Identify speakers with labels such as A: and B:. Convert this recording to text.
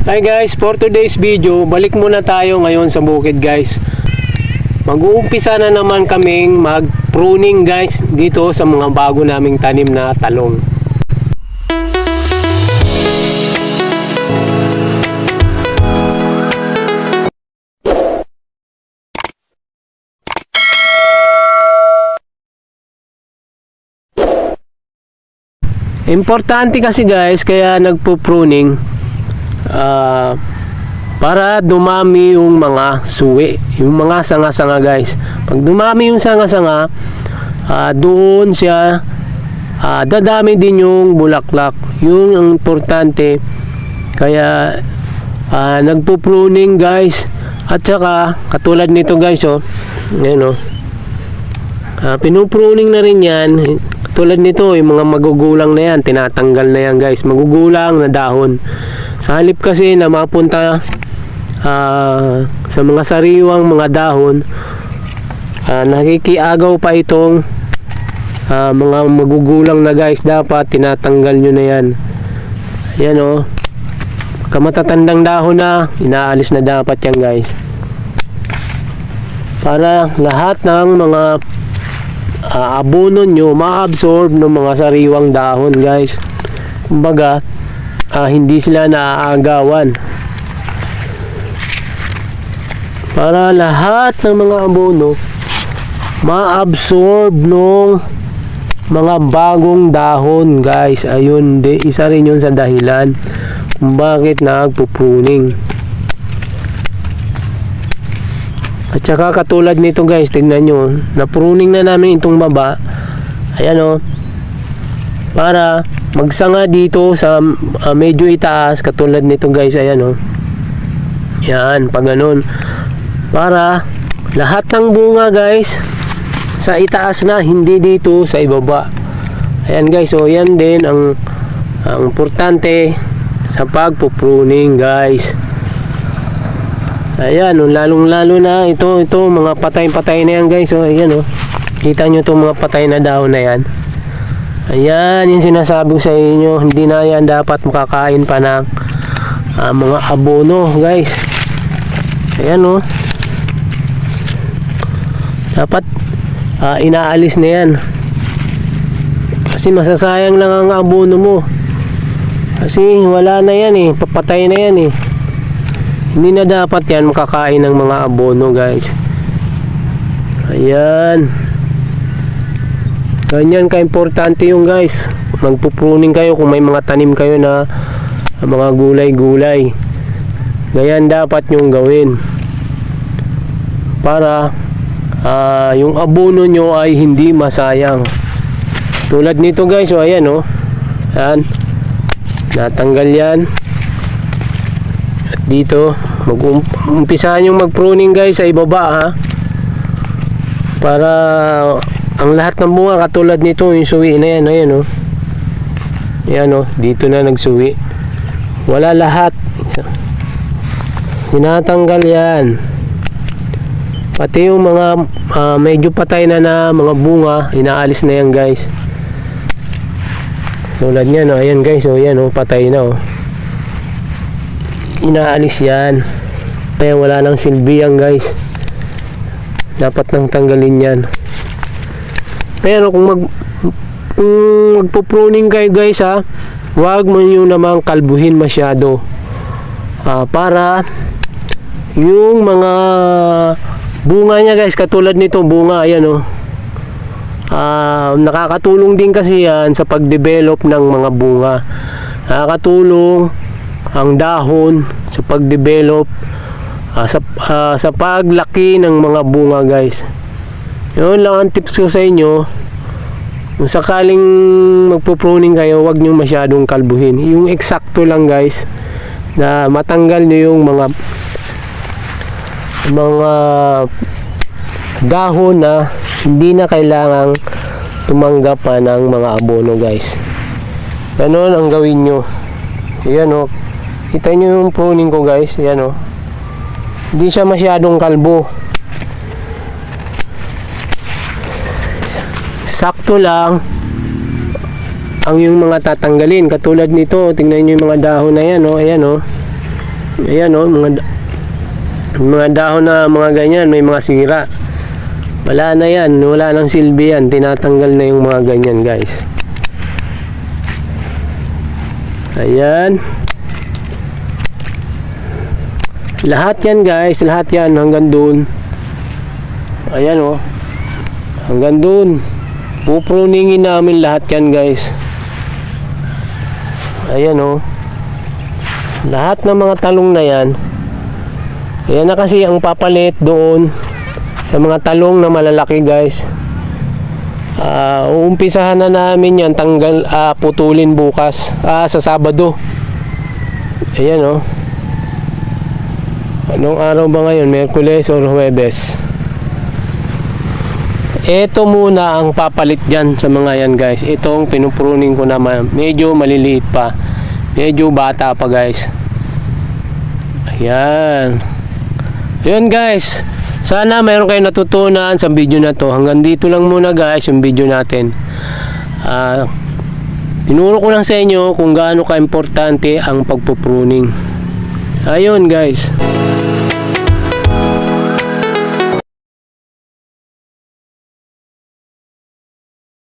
A: Hi guys, for today's video, balik muna tayo ngayon sa bukid guys. Mag-uumpisa na naman kaming mag-pruning guys dito sa mga bago naming tanim na talong. Importante kasi guys, kaya nagpo-pruning ah, para dumami yung mga suwi, yung mga sanga-sanga guys. Pag dumami yung sanga-sanga, ah, doon siya ah, dadami din yung bulaklak. Yun ang importante. Kaya ah, nagpo-pruning guys. At saka katulad nito guys oh. Ayan oh. Ah, pinupruning na rin yan. Tulad nito, yung mga magugulang na yan, tinatanggal na yan guys. Magugulang na dahon. Sa halip kasi na mapunta ah, sa mga sariwang mga dahon, ah, nakikiagaw pa itong ah, mga magugulang na guys. Dapat tinatanggal nyo na yan. Yan o. Oh. Kamatatandang dahon na, inaalis na dapat yan guys. Para lahat ng mga uh, abono nyo ma-absorb ng mga sariwang dahon guys kumbaga ah, hindi sila naaagawan para lahat ng mga abono ma-absorb ng mga bagong dahon guys ayun di, isa rin yun sa dahilan kung bakit nagpupruning At saka katulad nito guys, tignan nyo, napruning na namin itong baba. Ayan o. Para magsanga dito sa ah, medyo itaas, katulad nito guys, ayan o. Yan, pag ganun. Para lahat ng bunga guys, sa itaas na, hindi dito sa ibaba. Ayan guys, so yan din ang, ang importante sa pagpupruning guys. Ayan, oh, lalong-lalo na ito, ito mga patay-patay na yan guys. Oh, ayan oh. Kita nyo itong mga patay na dahon na yan. Ayan, yung sinasabi ko sa inyo, hindi na yan dapat makakain pa ng ah, mga abono guys. Ayan oh. Dapat ah, inaalis na yan. Kasi masasayang lang ang abono mo. Kasi wala na yan eh, papatay na yan eh. Hindi na dapat yan makakain ng mga abono guys. Ayan. Ganyan ka-importante yung guys. Magpupruning kayo kung may mga tanim kayo na mga gulay-gulay. Ganyan dapat yung gawin. Para ah, yung abono nyo ay hindi masayang. Tulad nito guys, o ayan o. Ayan. Natanggal yan dito mag-umpisahan yung mag-pruning guys sa ibaba ha para ang lahat ng bunga katulad nito yung suwi na yan ayan oh. Yan oh dito na nagsuwi. Wala lahat. Tinatanggal yan. Pati yung mga ah, medyo patay na na mga bunga inaalis na yan guys. Tulad yan oh ayan guys oh yan oh patay na oh. Inaalis yan. Kaya wala nang silbi yan guys. Dapat nang tanggalin yan pero kung mag kung magpo-pruning kayo guys ha wag mo nyo namang kalbuhin masyado. Ah, para yung mga bunga niya guys katulad nito bunga ayan oh. Ah, nakakatulong din kasi yan sa pag-develop ng mga bunga. Nakakatulong ang dahon sa pag-develop ah, sa, ah, sa paglaki ng mga bunga guys yun lang ang tips ko sa inyo. Kung sakaling magpo-pruning kayo wag nyo masyadong kalbuhin. Yung eksakto lang guys na matanggal nyo yung mga mga dahon na hindi na kailangang tumanggap pa ng mga abono guys. Ganun ang gawin nyo yan o kita nyo yung pruning ko guys. Yan o hindi siya masyadong kalbo sakto lang ang yung mga tatanggalin katulad nito tingnan nyo yung mga dahon na yan oh ayan oh Ayan oh, mga mga dahon na mga ganyan, may mga sira. Wala na yan, wala nang silbi yan. Tinatanggal na yung mga ganyan guys. Ayan. Lahat yan guys, lahat yan hanggang dun. Ayan oh. Hanggang dun. Puproningin namin lahat yan guys. Ayan oh. Lahat ng mga talong na yan. Ayan na kasi ang papalit doon sa mga talong na malalaki guys. Ah, uumpisahan na namin yan tanggal ah, putulin bukas ah, sa Sabado. Ayan oh. Anong araw ba ngayon? Merkules or Huwebes? Ito muna ang papalit dyan sa mga yan guys. Itong pinupruning ko naman. Medyo maliliit pa. Medyo bata pa guys. Ayan. Ayan guys. Sana mayroon kayong natutunan sa video na to. Hanggang dito lang muna guys yung video natin. Ah, tinuro ko lang sa inyo kung gaano ka-importante ang pagpupruning. Ayun guys.